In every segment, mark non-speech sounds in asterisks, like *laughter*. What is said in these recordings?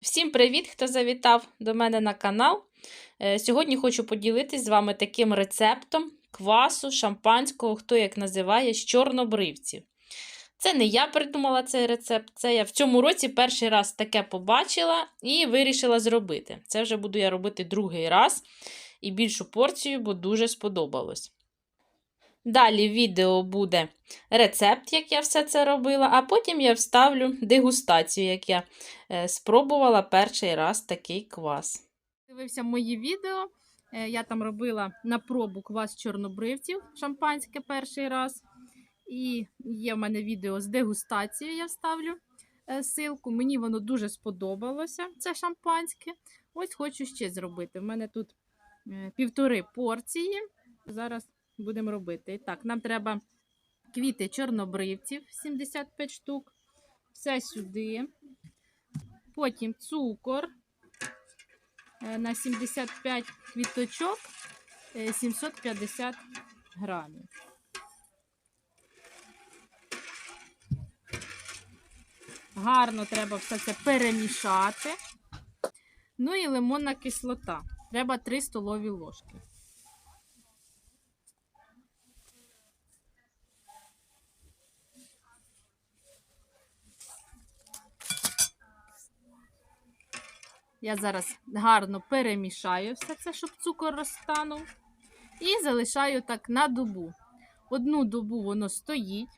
Всім привіт, хто завітав до мене на канал. Е, Сьогодні хочу поділитись з вами таким рецептом квасу шампанського, хто як називає, з чорнобривців. Це не я придумала цей рецепт, це я в цьому році перший раз таке побачила і вирішила зробити. Це вже буду я робити другий раз і більшу порцію, бо дуже сподобалось. Далі в відео буде рецепт, як я все це робила, а потім я вставлю дегустацію, як я е, спробувала перший раз такий квас. Дивився мої відео. е, Я там робила на пробу квас чорнобривців шампанське перший раз. І є в мене відео з дегустацією, я вставлю е, ссылку. Мені воно дуже сподобалося, це шампанське. Ось хочу ще зробити. У мене тут півтори порції. Зараз будемо робити. Так, нам треба квіти чорнобривців 75 штук. Все сюди. Потім цукор е, на 75 квіточок е, 750 грамів. Гарно треба все це перемішати. Ну і лимонна кислота. Треба 3 столові ложки. Я зараз гарно перемішаю все це, щоб цукор розтанув. І залишаю так на добу. Одну добу воно стоїть.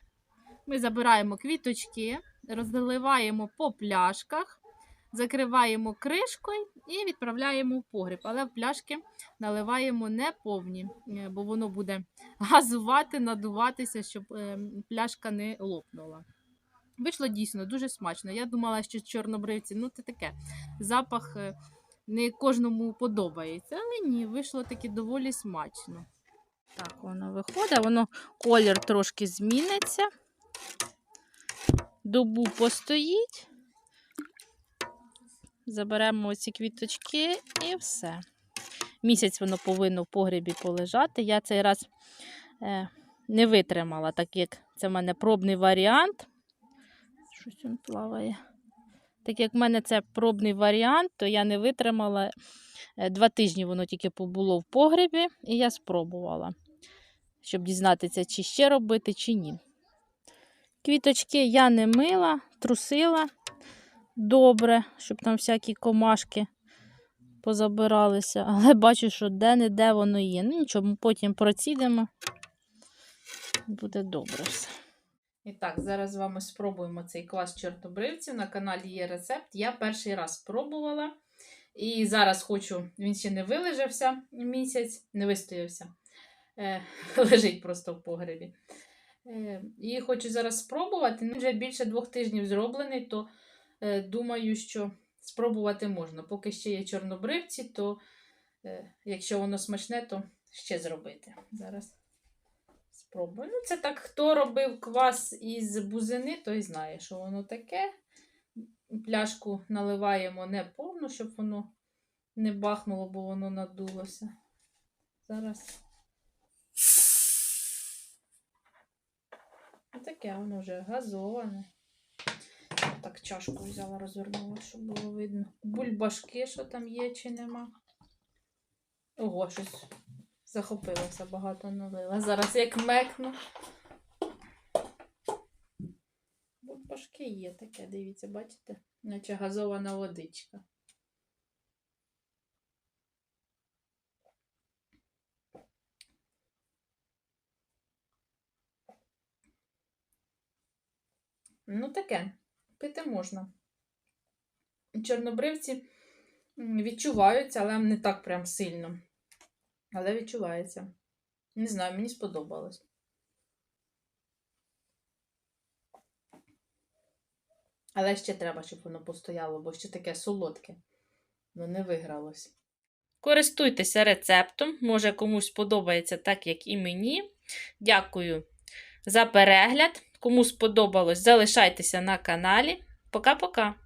Ми забираємо квіточки, розливаємо по пляшках, закриваємо кришкою і відправляємо в погріб. Але в пляшки наливаємо не повні, е, бо воно буде газувати, надуватися, щоб е, пляшка не лопнула. Вийшло дійсно дуже смачно. Я думала, що чорнобривці, ну це таке. Запах е, не кожному подобається, але ні, вийшло таки доволі смачно. Так, воно виходить, воно колір трошки зміниться. Добу постоїть. Заберемо оці квіточки і все. Місяць воно повинно в погребі полежати. Я цей раз е, не витримала, так як це в мене пробний варіант. Щось він плаває. Так як в мене це пробний варіант, то я не витримала. Е, Два тижні воно тільки побуло в погребі, і я спробувала, щоб дізнатися, чи ще робити, чи ні. Квіточки я не мила, трусила добре, щоб там всякі комашки позабиралися. *laughs* Але бачу, що де-не-де воно є. Ну нічого, ми потім процідемо. Буде добре все. І так, зараз з вами спробуємо цей квас чортобривців. На каналі є рецепт. Я перший раз спробувала. І зараз хочу, він ще не вилежався місяць, не вистоявся. Е, *laughs* лежить просто в погребі. Е, і хочу зараз спробувати. Він вже більше двох тижнів зроблений, то е, думаю, що спробувати можна. Поки ще є чорнобривці, то е, якщо воно смачне, то ще зробити. Зараз спробую. Ну, це так, хто робив квас із бузини, той знає, що воно таке. Пляшку наливаємо не повну, щоб воно не бахнуло, бо воно надулося. Зараз. Таке воно вже газоване. Так, чашку взяла, розвернула, щоб було видно. Бульбашки, що там є, чи нема. Ого, щось захопилося, багато налила. Зараз як мекну. Бульбашки є таке, дивіться, бачите? Наче газована водичка. Ну, таке, пити можна. Чорнобривці відчуваються, але не так прям сильно. Але відчувається. Не знаю, мені сподобалось. Але ще треба, щоб воно постояло, бо ще таке солодке. Ну, не вигралось. Користуйтеся рецептом, може комусь сподобається так, як і мені. Дякую за перегляд. Кому сподобалось, залишайтеся на каналі. Пока-пока!